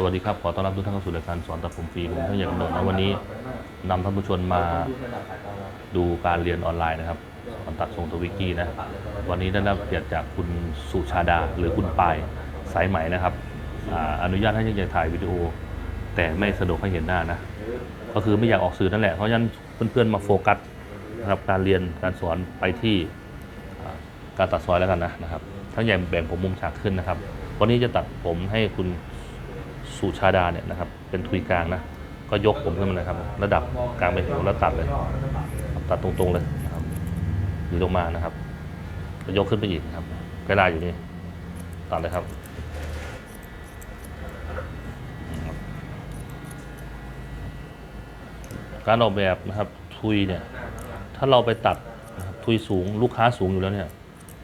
สวัสดีครับ ขอต้อนรับทุกท่านเข้าสู่รายการสอนตัดผมฟรีผมท่านอย่างกำเนิดนะวันนี้นำท่านผู้ชมมาดูการเรียนออนไลน์นะครับสอนตัดทรงทวิกกี้นะ วันนี้ได้รับเกียรติจากคุณสุชาดาหรือคุณปายสายไหมนะครับออนุญาตให้ยังจะถ่ายวิดีโอ แต่ไม่สะดวกให้เห็นหน้านะ ก็คือไม่อยากออกสื่อนั่นแหละเพราะฉะนั้นเพื่อนๆมาโฟกัสนะครับการเรียนการสอนไปที่การตัดซอยแล้วกันนะนะครับทั้งใหญ่แบ่งผมมุมฉากขึ้นนะครับ วันนี้จะตัดผมให้คุณ สุชาดาเนี่ยนะครับเป็นทุยกลางนะก็ยกผมขึ้นมาเลยครับ ระดับกลางไปหูแล้วตัดเลยตัดตรงๆเลยนะครับหรือลงมานะครับก็ยกขึ้นไปอีกนะครับกล้ลายอยู่นี่ตัดเลยครับการออกแบบนะครับทุยเนี่ยถ้าเราไปตัดทุยสูงลูกค้าสูงอยู่แล้วเนี่ย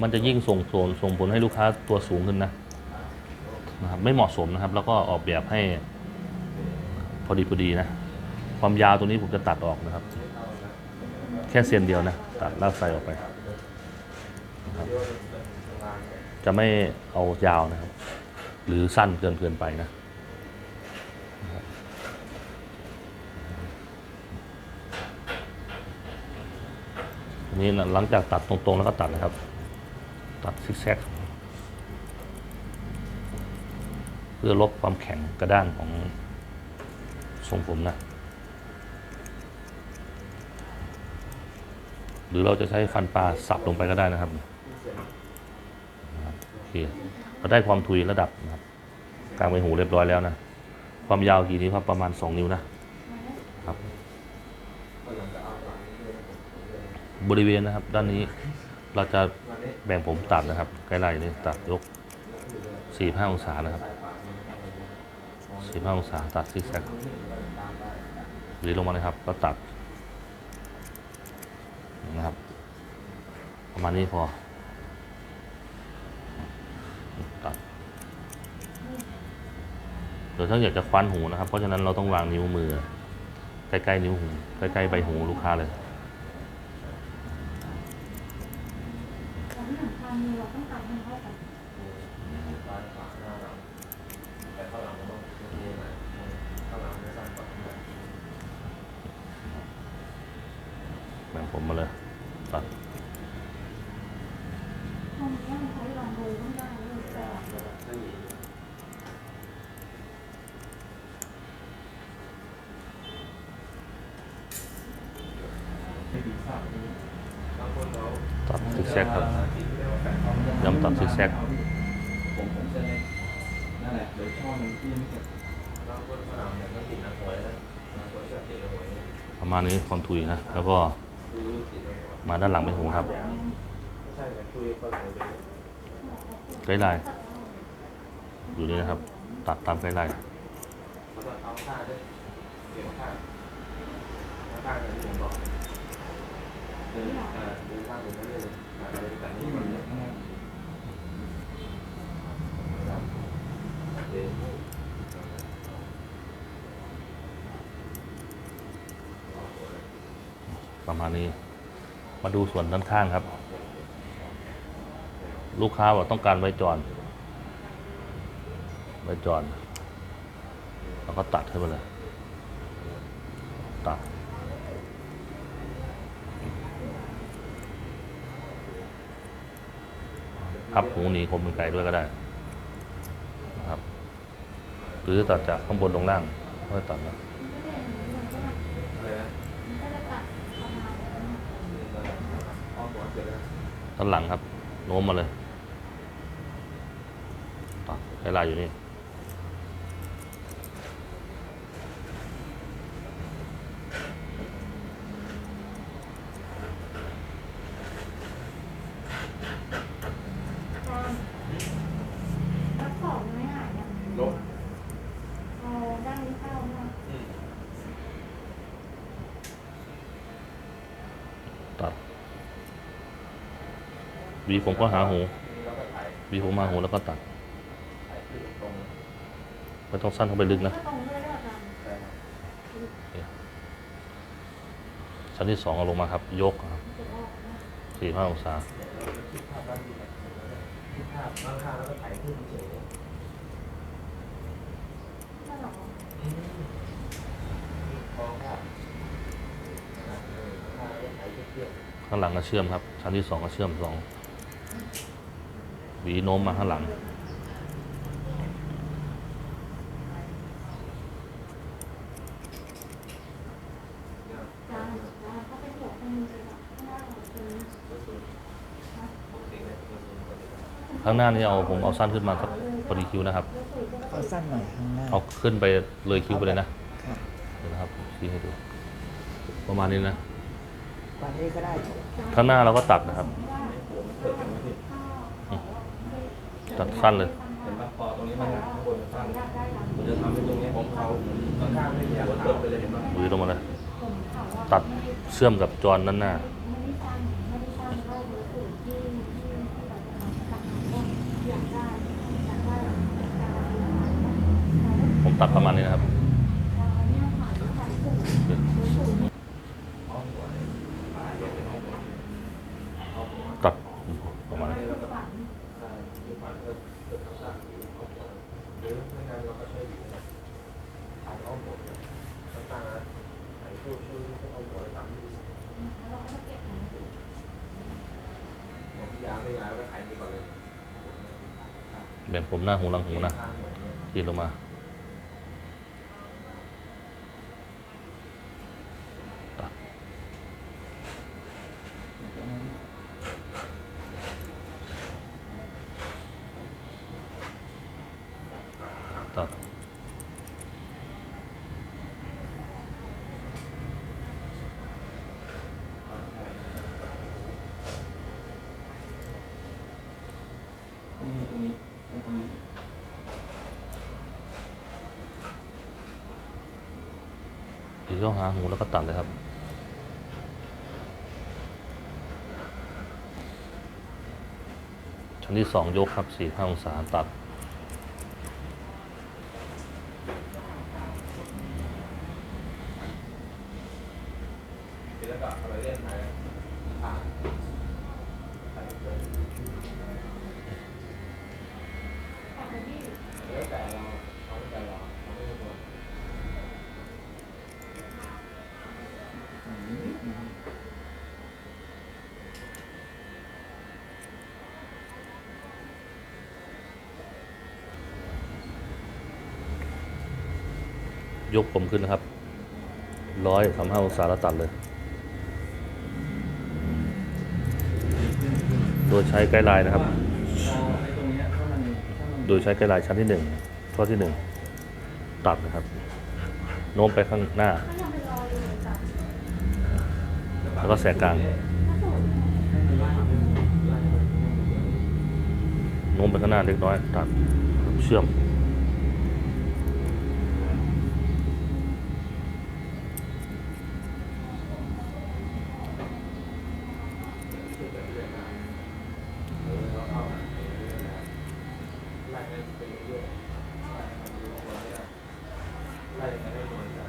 มันจะยิ่งส่งผลส่งผลให้ลูกค้าตัวสูงขึ้นนะ นะครับไม่เหมาะสมนะครับ แล้วก็ออกแบบให้พอดีพอดีนะ ความยาวตรงนี้ผมจะตัดออกนะครับ แค่เซนเดียวนะ ตัดลากใสออกไปนะครับจะไม่เอายาวนะครับ หรือสั้นเกินเกินไปนะนี้นะหลังจากตัดตรงๆแล้วก็ตัดนะครับ ตัดซิกแซกเพื่อลดความแข็งกระด้างของทรงผมนะหรือเราจะใช้ฟันปลาสับลงไปก็ได้นะครับนะครับโอเคเราได้ความทุยระดับนะครับกลางใบหูเรียบร้อยแล้วนะ ความยาวกี่นิ้วครับประมาณ 2 นิ้วนะครับ บริเวณนะครับ ด้านนี้เราจะแบ่งผมตัดนะครับใกล้ๆนี่ตัดยก 45 องศานะครับ 45องศาตัดซิกแซกหรือลงมาเลยครับ ก็ตัดนะครับ ประมาณนี้พอ ตัดเดี๋ยถ้าอยากจะคว้านหูนะครับ เพราะฉะนั้นเราต้องวางนิ้วมือ ใกล้ๆนิ้วหู ใกล้ๆใบหูลูกค้าเลยของห นึ่งพันเราต้องห้เท่ากันแบ่งผมมาเลยตัดห้องนี้มันใช้ลองดูต้องได้เลยแต่ตัดซิกแซกครับย้ำตัดซิกแซกผมผมจะ นั่นแหละเดี๋ยวช่อหนึงที่ไม่เสร็จประมาณนี้คอนทุยนะ แล้วก็มาด้านหลังเป็นหูครับใกล้ไลน์อยู่นี่นะครับ ตัดตามใกล้ไลน์ ประมาณนี้ มาดูส่วนด้านข้างครับ ลูกค้าบอกต้องการไว้จอนไว้จอนแล้วก็ตัดให้ไปเลย ตัดพับหูหนีคมเป็นไกลด้วยก็ได้ หรือตัดจากข้างบนลงล่างก็ตัดนะด้านหลังครับโน้มมาเลยตัดให้ลายอยู่นี่ วีผมก็หาหูวีผมมาหูแล้วก็ตัดไม่ต้องสั้นเข้าไปลึกนะชั้นที่สองเอาลงมาครับ ยกครับสี่ห้าองศาข้างหลังก็เชื่อมครับ ชั้นที่สองก็เชื่อมสอง หวีโน้มมาข้างหลังจานแล้วก็เป็นหัวคนมือแบบข้างหน้าของคุณข้างหน้านี่เอาผมเอาสั้นขึ้นมาสักพอดีคิ้วนะครับ เอาสั้นหน่อยข้างหน้าเอาขึ้นไปเลยคิ้วไปเลยนะค่ะเดี๋ยวนะครับชี้ให้ดู ประมาณนี้นะ กว่านี้ก็ได้ ข้างหน้าเราก็ตัดนะครับอืม ตัดสั้นเลย เห็นปะพอตรงนี้มันหนาข้างบนมันสั้นจะทำให้ตรงนี้ผมเขาข้างไม่อยากเปิดไปเลยเห็นปะหวีลงมาเลย ตัดเชื่อมกับจอนนหน้าไม่ได้สร้างไม่ได้สร้างได้หรืออื่นที่ที่ที่เราจะทำต่างๆก็อยากได้อยาผมตัดประมาณนี้นะครับตัดประมาณนี้ แบ่งผมหน้าหูหลังหูนะขีดลงมา ตัด ตัด ตรงนี้ตรงนี้ตรงนี้ ขีดเข้าหาหูแล้วก็ตัดเลยครับ ชั้นที่สองยกครับสี่ห้าองศาตัด แล้วก็เอาไปเล่นไปผ่านแล้วแต่เราเอาแต่เราเอาไม่ตัว ยกผมขึ้นนะครับร้อยสามห้าองศาแล้วตัดเลย โดยใช้ไกด์ไลน์นะครับ โดยใช้ไกด์ไลน์ชั้นที่หนึ่งข้อที่หนึ่งตัดนะครับ โน้มไปข้างหน้า แล้วก็แสกกลางโน้มไปข้างหน้าเล็กน้อยตัดเชื่อม ไล่ยังไงให้โดนได้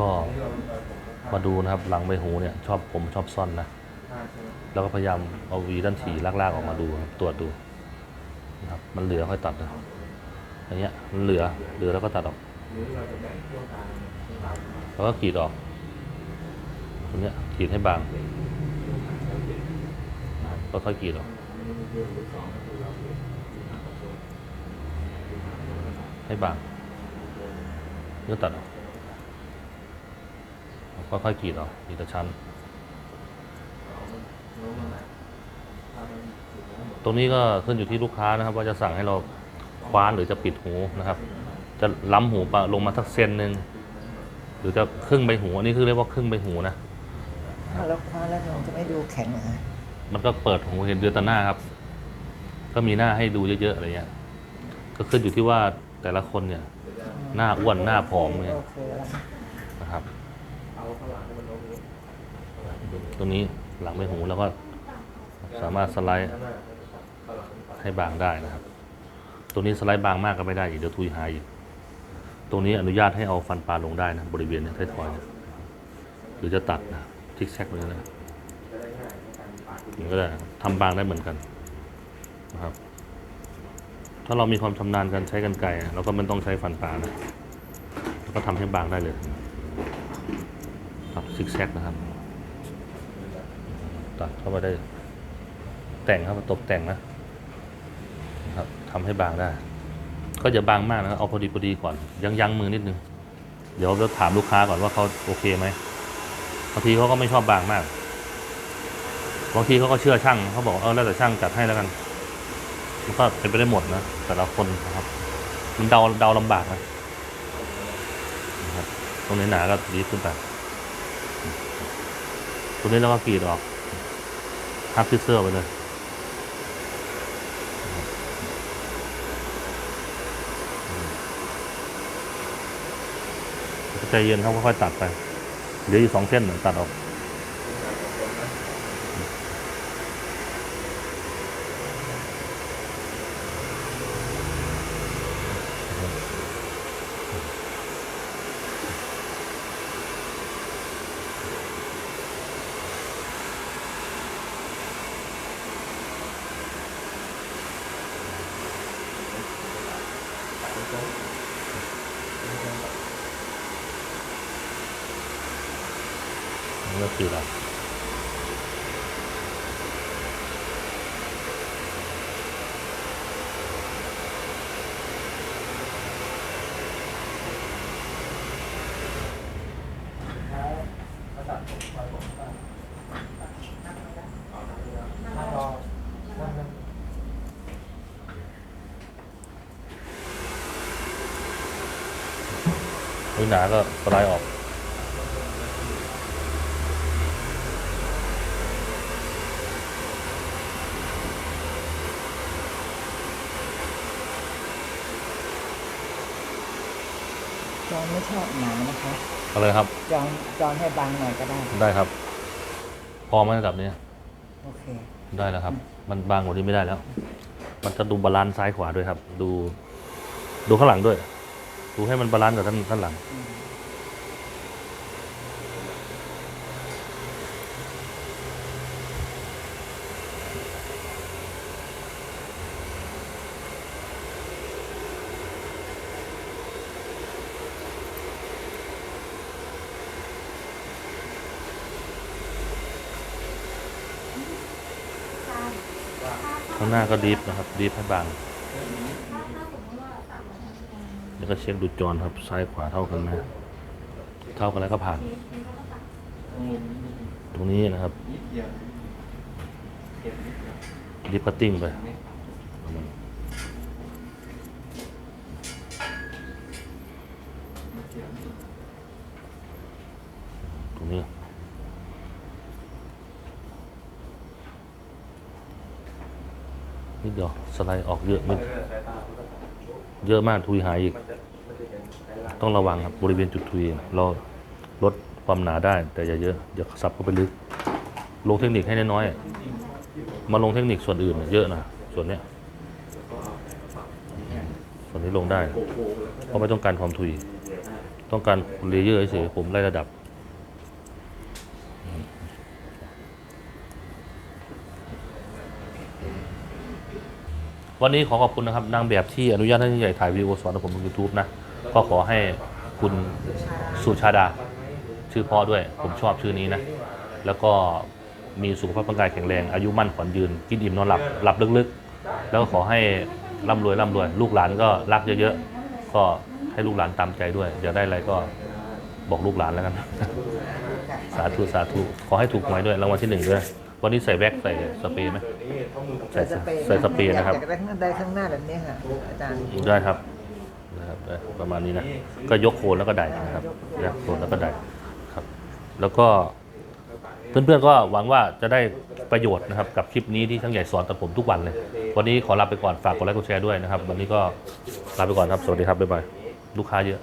ก็มาดูนะครับหลังใบหูเนี่ยชอบผมชอบซ่อนนะ แล้วก็พยายามเอาหวีด้านถี่ลากๆออกมาดูครับตรวจดูนะครับมันเหลือค่อยตัดนะอย่างเงี้ยมันเหลือเหลือแล้วก็ตัดออกแล้วก็กรีดออกตรงเนี้ยกรีดให้บางก็ค่อยกรีดออกให้บางเนื้อตัดออก ค่อยๆกรีดออกทีละชั้น ตรงนี้ก็ขึ้นอยู่ที่ลูกค้านะครับ ว่าจะสั่งให้เราคว้านหรือจะปิดหูนะครับ จะล้ำหูปะลงมาสักเซนหนึ่งหรือจะครึ่งใบหูอันนี้คือเรียกว่าครึ่งใบหูนะถ้าแล้วคว้าแล้วมันจะไม่ดูแข็งเหรอฮะมันก็เปิดหูเห็นเดือนตาหน้าครับ ก็มีหน้าให้ดูเยอะๆอะไรเงี้ยก็ขึ้นอยู่ที่ว่าแต่ละคนเนี่ย หน้าอ้วนหน้าผอมเนี่ยโอเคแล้วนะครับ ตรงนี้หลังไม่หูแล้วก็สามารถสไลด์ให้บางได้นะครับตรงนี้สไลด์บางมากก็ไม่ได้อีกเดี๋ยวทุยหายอีกตรงนี้อนุญาตให้เอาฟันปลาลงได้นะบริเวณเนี้ท้ายทอยนี่ยหรือจะตัดนะทิกแซกเลยนะมันก็ได้ทำบางได้เหมือนกันนะครับ ถ้าเรามีความชำนาญการใช้กันไกรเราก็ไม่ต้องใช้ฟันปลานะแล้วก็ทำให้บางได้เลย ซิกแซกนะครับ ตัดเข้าไปได้ แต่งครับตกแต่งนะครับทำให้บางได้ ก็จะบางมากนะครับเอาพอดีพอดีก่อน ยังยั้งมือนิดนึง เดี๋ยวเราถามลูกค้าก่อนว่าเขาโอเคไหมบางทีเขาก็ไม่ชอบบางมากบางทีเขาก็เชื่อช่างเขาบอกเออแล้วแต่ช่างจัดให้แล้วกันมันก็เป็นไปได้หมดนะแต่ละคนนะครับ มันเดาเดาลำบากนะนะครับตรงไหนหนาก็ดีขึ้นไป ตรงนี้เราก็กรีดออกฮักซิเสื้อไปเลยใจเย็นครับค่อยๆตัดไปเหลืออยู่สองเส้นตัดออก ก็คือเรานั่งรอนั่งนั่งอุ้ยหนาก็สไลด์ออก ไม่ชอบหนานะคะเอาเลยครับ จองจองให้บางหน่อยก็ได้ ได้ครับ พอไหมระดับนี้โอเค ได้แล้วครับ มันบางกว่านี้ไม่ได้แล้ว มันจะดูบาลานซ์ซ้ายขวาด้วยครับ ดู ดูข้างหลังด้วย ดูให้มันบาลานซ์กับท่านท่านหลัง ข้างหน้าก็ดีฟนะครับ ดีฟให้บางแล้วก็เช็คดูจรครับ ซ้ายขวาเท่ากันไหมเท่ากันแล้วก็ผ่าน ตรงนี้นะครับนิดเดียวเก็บนิดเดียวดิฟคัตติ้งไป นิดเดียวสไลด์ออกเยอะมันเยอะมากทุยหายอีก ต้องระวังครับบริเวณจุดทุยเราลดความหนาได้ แต่อย่าเยอะอย่าซับเข้าไปลึก ลงเทคนิคให้น้อยๆมาลงเทคนิคส่วนอื่นเยอะนะส่วนเนี้ยส่วนนี้ลงได้ เพราะไม่ต้องการความทุย ต้องการเลเยอร์เฉยๆผมไล่ระดับ วันนี้ขอขอบคุณนะครับนางแบบที่อนุญาตให้ใหญ่ถ่ายวิดีโอสอนผมบน YouTube นะ ก็ขอให้คุณสุชาดา ชื่อพ่อด้วย ผมชอบชื่อนี้นะ แล้วก็มีสุขภาพร่างกายแข็งแรง อายุมั่นขวัญยืน กินอิ่มนอนหลับ หลับลึกๆ แล้วก็ขอให้ร่ำรวยร่ำรวย ลูกหลานก็รักเยอะๆ ก็ให้ลูกหลานตามใจด้วยอยากได้อะไรก็บอกลูกหลานแล้วกัน สาธุสาธุ ขอให้ถูกหวยด้วย รางวัลที่หนึ่งด้วย วันนี้ใส่แว็กซ์ใส่สเปรย์ไหมนี่ข้อมือใส่ใส่สเปรย์นะครับ อยากได้ข้างหน้าได้ข้างหน้าแบบนี้ค่ะอาจารย์ได้ครับนะครับได้ประมาณนี้นะ ก็ยกโคนแล้วก็ได้นะครับยกโคนแล้วก็ได้ครับ แล้วก็เพื่อนๆก็หวังว่าจะได้ประโยชน์นะครับกับคลิปนี้ที่ช่างใหญ่สอนตัดผมทุกวันเลย วันนี้ขอลาไปก่อนฝากกดไลค์กดแชร์ด้วยนะครับ วันนี้ก็ลาไปก่อนครับ สวัสดีครับบ๊ายบายลูกค้าเยอะ